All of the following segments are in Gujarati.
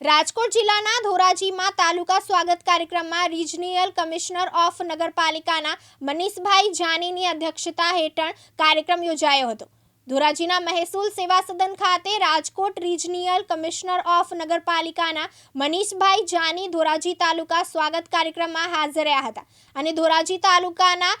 રાજકોટ જિલ્લાના ધોરાજીમાં તાલુકા સ્વાગત કાર્યક્રમમાં રિજનિયલ કમિશનર ઓફ નગરપાલિકાના મનીષભાઈ જાનીની અધ્યક્ષતા હેઠળ કાર્યક્રમ યોજાયો હતો. ધોરાજીના મહેસૂલ સેવા સદન ખાતે રાજકોટ રિજનિયલ કમિશનર ઓફ નગરપાલિકાના મનીષભાઈ જાની ધોરાજી તાલુકા સ્વાગત કાર્યક્રમમાં હાજર રહ્યા હતા. અને ધોરાજી તાલુકાના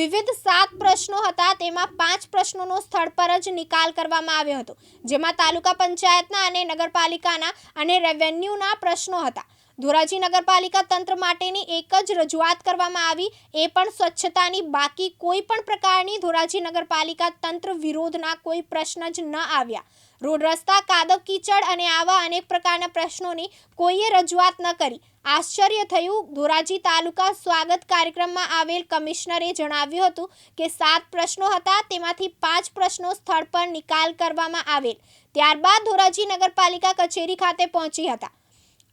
વિવિધ સાત પ્રશ્નો હતા, તેમાં પાંચ પ્રશ્નોનો સ્થળ પર જ નિકાલ કરવામાં આવ્યો હતો. જેમાં તાલુકા પંચાયતના અને નગરપાલિકાના અને રેવન્યુના પ્રશ્નો હતા. ધોરાજી નગરપાલિકા તંત્ર માટેની એક જ રજૂઆત કરવામાં આવી. એ પણ સ્વચ્છતાની બાકી કોઈ પણ પ્રકારની ધોરાજી નગરપાલિકા તંત્ર વિરોધના કોઈ પ્રશ્ન જ ન આવ્યા. રોડ રસ્તા, કાદવ કીચડ અને આવા અનેક પ્રકારના પ્રશ્નોની કોઈએ રજૂઆત ન કરી. આશ્ચર્ય થયું, ધોરાજી તાલુકા સ્વાગત કાર્યક્રમમાં આવેલ કમિશનરે જણાવ્યું હતું કે સાત પ્રશ્નો હતા, તેમાંથી પાંચ પ્રશ્નો સ્થળ પર નિકાલ કરવામાં આવેલ. ત્યારબાદ ધોરાજી નગરપાલિકા કચેરી ખાતે પહોંચી હતા.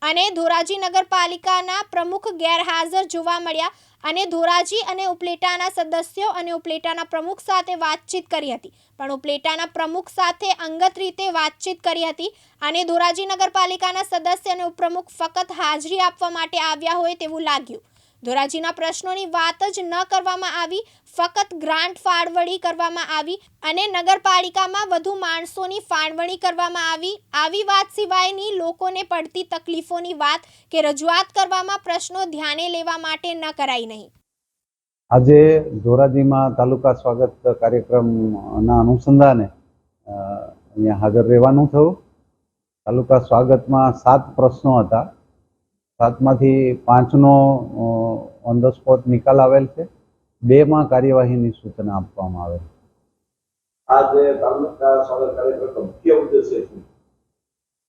અને ધોરાજી નગરપાલિકાના પ્રમુખ ગેરહાજર જોવા મળ્યા અને ધોરાજી અને ઉપલેટાના સદસ્યો અને ઉપલેટાના પ્રમુખ સાથે વાતચીત કરી હતી. પણ ઉપલેટાના પ્રમુખ સાથે અંગત રીતે વાતચીત કરી હતી અને ધોરાજી નગરપાલિકાના સદસ્ય અને ઉપપ્રમુખ ફક્ત હાજરી આપવા માટે આવ્યા હોય તેવું લાગ્યું. ધોરાજીના પ્રશ્નોની વાત જ ન કરવામાં આવી, ફક્ત ગ્રાન્ટ ફાળવણી કરવામાં આવી અને નગરપાલિકામાં વધુ માણસોની ફાળવણી કરવામાં આવી. આવી વાત સિવાયની લોકોને પડતી તકલીફોની વાત કે રજૂઆત કરવામાં પ્રશ્નો ધ્યાને લેવા માટે ન કરાઈ નહીં. આજે ધોરાજીમાં તાલુકા સ્વાગત કાર્યક્રમના અનુસંધાને અહીંયા હાજર રહેવાનું થયું. તાલુકા સ્વાગતમાં સાત પ્રશ્નો હતા. સાતમાંથી પાંચનો ઓન ધ સ્પોટ નિકાલ આવેલ છે. બેમાં કાર્યવાહીની સૂચના આપવામાં આવેલ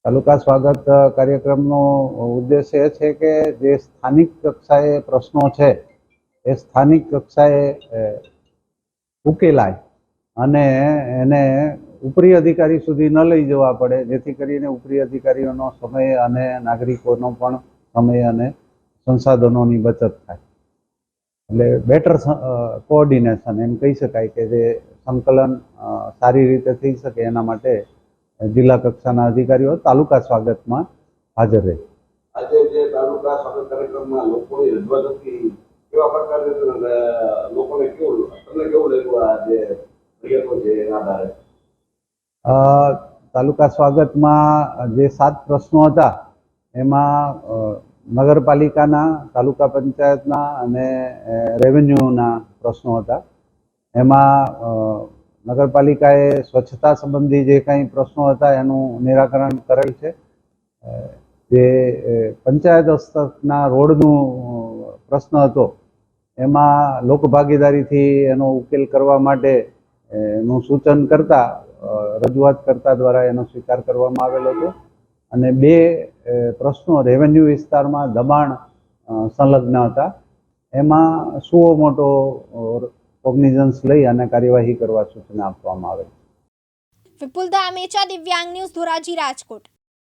તાલુકા સ્વાગત કાર્યક્રમનો ઉદ્દેશ એ છે કે જે સ્થાનિક કક્ષાએ પ્રશ્નો છે એ સ્થાનિક કક્ષાએ ઉકેલાય અને એને ઉપરી અધિકારી સુધી ન લઈ જવા પડે જેથી કરીને ઉપરી અધિકારીઓનો સમય અને નાગરિકોનો પણ સમય અને સંસાધનોની બચત થાય. એટલે બેટર કોઓર્ડિનેશન એમ કહી શકાય કે જે સંકલન સારી રીતે થઈ શકે એના માટે જિલ્લા કક્ષાના અધિકારીઓ તાલુકા સ્વાગતમાં હાજર રહે. આજે જે તાલુકા સ્વાગત કાર્યક્રમમાં લોકોની રજૂઆત હતી કેવા પ્રકારે લોકોને કેવું તમને કેવું લાગ્યું આ જે ફરિયાદો છે એના આધારે? અ, તાલુકા સ્વાગતમાં જે સાત પ્રશ્નો હતા એમાં નગરપાલિકાના, તાલુકા પંચાયતના અને રેવન્યુના પ્રશ્નો હતા. એમાં નગરપાલિકાએ સ્વચ્છતા સંબંધી જે કંઈ પ્રશ્નો હતા એનું નિરાકરણ કરેલ છે. જે પંચાયત હસ્તકના રોડનું પ્રશ્ન હતો, એમાં લોકભાગીદારીથી એનો ઉકેલ કરવા માટે નું સૂચન કરતા રજૂઆત કરતા દ્વારા એનો સ્વીકાર કરવામાં આવેલો હતો. અને બે પ્રશ્નો રેવન્યુ વિસ્તારમાં દબાણ સંલગ્ન હતા. એમાં સુઓ મોટો કોગ્નિઝન્સ લઈ અને કાર્યવાહી કરવા સૂચના આપવામાં આવેલ. વિપુલ ધામેચા દિવ્યાંગ ન્યૂઝ ધોરાજી, રાજકોટ.